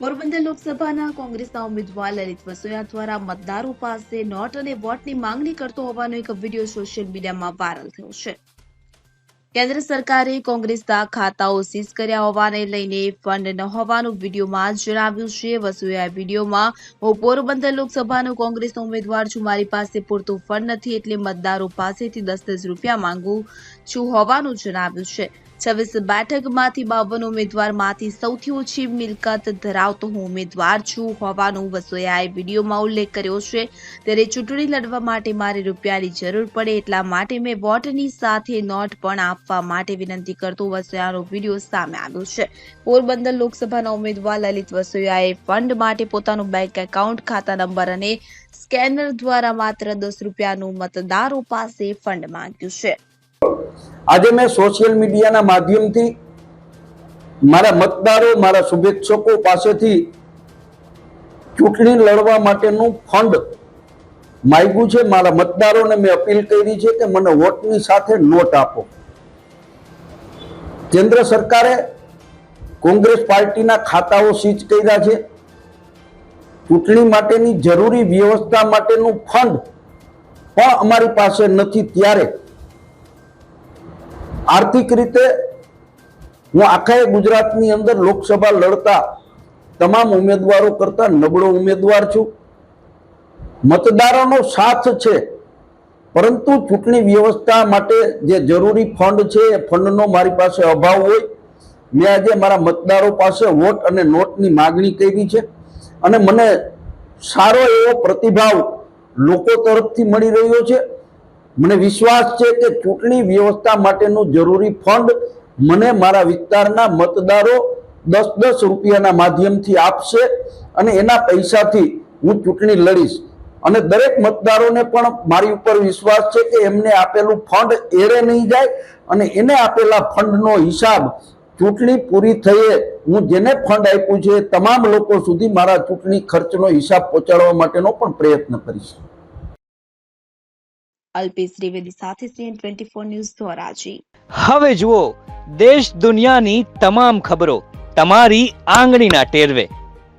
પોરબંદર લોકસભાના કોંગ્રેસના ઉમેદવાર લલિત વસોયા દ્વારા મતદારો પાસે નોટ અને વોટની માંગણી કરતો હોવાનો એક વીડિયો સોશિયલ મીડિયામાં વાયરલ થયો છે. કેન્દ્ર સરકારે કોંગ્રેસના ખાતાઓ સીઝ કર્યા હોવાને લઈને ફંડ ન હોવાનું વિડીયોમાં જણાવ્યું છે. વસોયાએ વિડીયોમાં, હું પોરબંદર લોકસભાનો કોંગ્રેસનો ઉમેદવાર છું, મારી પાસે પૂરતું ફંડ નથી, એટલે મતદારો પાસેથી દસ દસ રૂપિયા માંગુ છું હોવાનું જણાવ્યું છે. છવ્વીસ બેઠકમાંથી બાવન ઉમેદવારમાંથી સૌથી ઓછી મિલકત ધરાવતો હું ઉમેદવાર છું હોવાનું વસોયાએ વિડીયોમાં ઉલ્લેખ કર્યો છે. ત્યારે ચૂંટણી લડવા માટે મારે રૂપિયાની જરૂર પડે એટલા માટે મેં વોટની સાથે નોટ પણ આપવા માટે વિનંતી કરતો વસોયાનો વીડિયો સામે આવ્યો છે. પોરબંદર લોકસભાના ઉમેદવાર લલિત વસોયાએ ફંડ માટે પોતાનું બેંક એકાઉન્ટ ખાતા નંબર અને સ્કેનર દ્વારા માત્ર દસ રૂપિયાનું મતદારો પાસે ફંડ માંગ્યું છે. આજે મેં સોશિયલ મીડિયાના માધ્યમથી મારા મતદારો, મારા શુભેચ્છકો પાસેથી ચૂંટણી લડવા માટેનું ફંડ માગ્યું છે. મારા મતદારોને મેં અપીલ કરી છે કે મને વોટની સાથે નોટ આપો. કેન્દ્ર સરકારે કોંગ્રેસ પાર્ટીના ખાતાઓ સીચ કર્યા છે. ચૂંટણી માટેની જરૂરી વ્યવસ્થા માટેનું ફંડ પણ અમારી પાસે નથી ત્યારે. આર્થિક રીતે હું આખા ગુજરાતની અંદર લોકસભા લડતા તમામ ઉમેદવારો કરતા નબળો ઉમેદવાર છું. મતદારોનો સાથ છે. પરંતુ ચૂંટણી વ્યવસ્થા માટે જે જરૂરી ફંડ છે, એ ફંડનો મારી પાસે અભાવ હોય. મેં આજે મારા મતદારો પાસે વોટ અને નોટની માગણી કરી છે અને મને સારો એવો પ્રતિભાવ લોકો તરફથી મળી રહ્યો છે. મને વિશ્વાસ છે કે ચૂંટણી વ્યવસ્થા માટેનું જરૂરી ફંડ મને મારા વિસ્તારના મતદારો દસ દસ રૂપિયાના માધ્યમથી આપશે અને એના પૈસાથી હું ચૂંટણી લડીશ. અને દરેક મતદારોને પણ મારી ઉપર વિશ્વાસ છે કે એમને આપેલું ફંડ એળે નહીં જાય અને એને આપેલા ફંડનો હિસાબ ચૂંટણી પૂરી થયે હું જેને ફંડ આપ્યું છે એ તમામ લોકો સુધી મારા ચૂંટણી ખર્ચનો હિસાબ પહોંચાડવા માટેનો પણ પ્રયત્ન કરીશ. અલ્પેશ ત્રિવેદી સાથે CN twenty four news Dhoraji. હવે જુઓ દેશ દુનિયાની તમામ ખબરો તમારી આંગળીના ટેરવે.